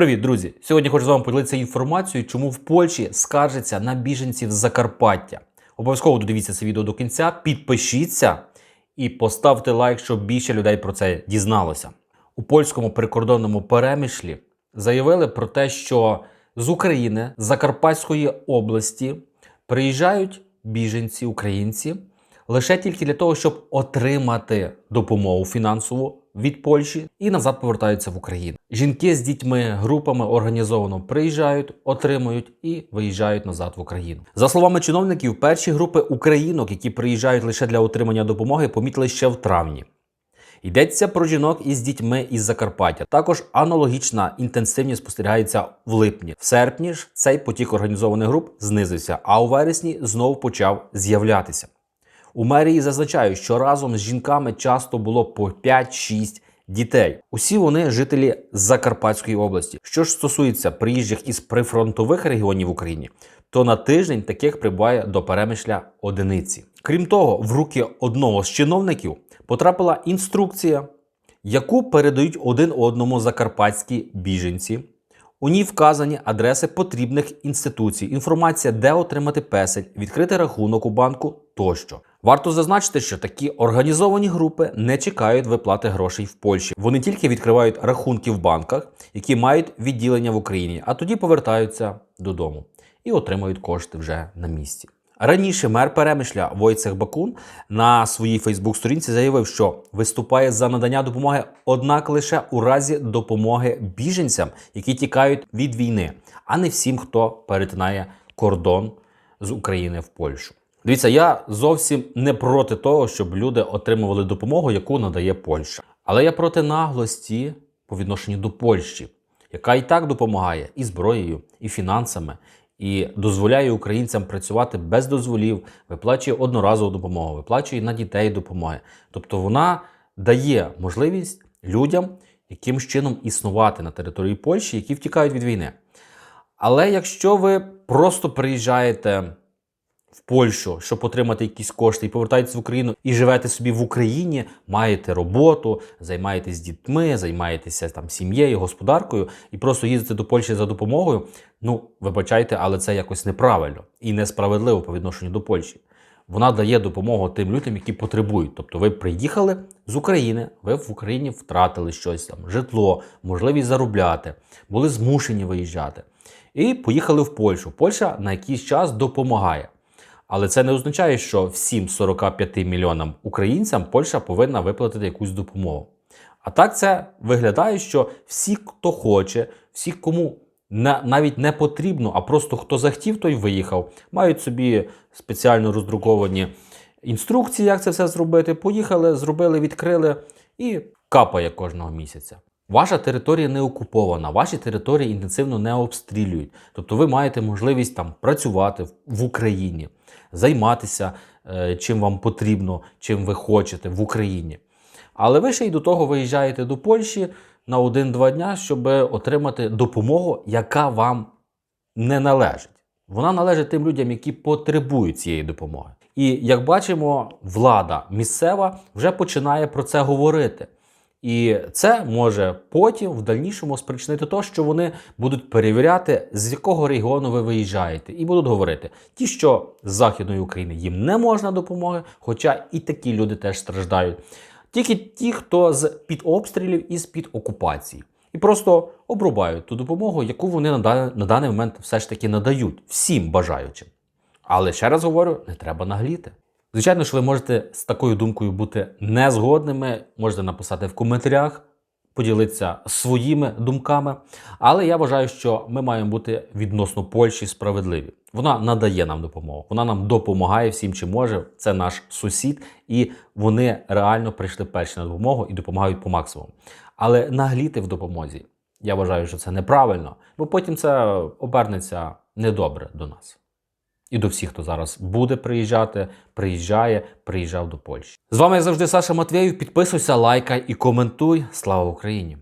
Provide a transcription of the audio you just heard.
Привіт, друзі! Сьогодні хочу з вами поділитися інформацією, чому в Польщі скаржаться на біженців з Закарпаття. Обов'язково додивіться це відео до кінця, підпишіться і поставте лайк, щоб більше людей про це дізналося. У польському прикордонному перемишлі заявили про те, що з України, з Закарпатської області приїжджають біженці, українці лише тільки для того, щоб отримати допомогу фінансову від Польщі і назад повертаються в Україну. Жінки з дітьми групами організовано приїжджають, отримують і виїжджають назад в Україну. За словами чиновників, перші групи українок, які приїжджають лише для отримання допомоги, помітили ще в травні. Йдеться про жінок із дітьми із Закарпаття. Також аналогічна інтенсивність спостерігається в липні. В серпні ж цей потік організованих груп знизився, а у вересні знову почав з'являтися. У мерії зазначають, що разом з жінками часто було по 5-6 дітей. Усі вони жителі Закарпатської області. Що ж стосується приїжджих із прифронтових регіонів в Україні, то на тиждень таких прибуває до перемишля одиниці. Крім того, в руки одного з чиновників потрапила інструкція, яку передають один одному закарпатські біженці. У ній вказані адреси потрібних інституцій, інформація, де отримати песель, відкрити рахунок у банку тощо. Варто зазначити, що такі організовані групи не чекають виплати грошей в Польщі. Вони тільки відкривають рахунки в банках, які мають відділення в Україні, а тоді повертаються додому і отримують кошти вже на місці. Раніше мер Перемишля Войцех Бакун на своїй Фейсбук-сторінці заявив, що виступає за надання допомоги, однак лише у разі допомоги біженцям, які тікають від війни, а не всім, хто перетинає кордон з України в Польщу. Дивіться, я зовсім не проти того, щоб люди отримували допомогу, яку надає Польща. Але я проти наглості по відношенню до Польщі, яка і так допомагає і зброєю, і фінансами, і дозволяє українцям працювати без дозволів, виплачує одноразову допомогу, виплачує на дітей допомоги. Тобто вона дає можливість людям якимсь чином існувати на території Польщі, які втікають від війни. Але якщо ви просто приїжджаєте в Польщу, щоб отримати якісь кошти, і повертаєтесь в Україну і живете собі в Україні, маєте роботу, займаєтесь дітьми, займаєтеся там сім'єю, господаркою, і просто їздите до Польщі за допомогою. Ну, вибачайте, але це якось неправильно і несправедливо по відношенню до Польщі. Вона дає допомогу тим людям, які потребують. Тобто, ви приїхали з України, ви в Україні втратили щось там, житло, можливість заробляти, були змушені виїжджати. І поїхали в Польщу. Польща на якийсь час допомагає. Але це не означає, що всім 45 мільйонам українцям Польща повинна виплатити якусь допомогу. А так це виглядає, що всі, хто хоче, всі, кому на- навіть не потрібно, а просто хто захотів, той виїхав, мають собі спеціально роздруковані інструкції, як це все зробити. Поїхали, зробили, відкрили і капає кожного місяця. Ваша територія не окупована, ваші території інтенсивно не обстрілюють. Тобто ви маєте можливість там працювати в- Україні, займатися е, чим вам потрібно, чим ви хочете в Україні. Але ви ще й до того виїжджаєте до Польщі на один-два дня, щоб отримати допомогу, яка вам не належить. Вона належить тим людям, які потребують цієї допомоги. І як бачимо, влада місцева вже починає про це говорити. І це може потім в дальнішому спричинити те, що вони будуть перевіряти, з якого регіону ви виїжджаєте, і будуть говорити: ті, що з Західної України їм не можна допомоги, хоча і такі люди теж страждають. Тільки ті, хто з під обстрілів і з під окупації. І просто обрубають ту допомогу, яку вони на дан- на даний момент все ж таки надають всім бажаючим. Але ще раз говорю, не треба нагліти. Звичайно, що ви можете з такою думкою бути незгодними, можете написати в коментарях, поділитися своїми думками. Але я вважаю, що ми маємо бути відносно Польщі справедливі. Вона надає нам допомогу, вона нам допомагає всім, чим може. Це наш сусід, і вони реально прийшли перші на допомогу і допомагають по максимуму. Але нагліти в допомозі, я вважаю, що це неправильно, бо потім це обернеться недобре до нас. І до всіх, хто зараз буде приїжджати, приїжджає, приїжджав до Польщі. З вами як завжди Саша Матвєєв. Підписуйся, лайкай і коментуй. Слава Україні!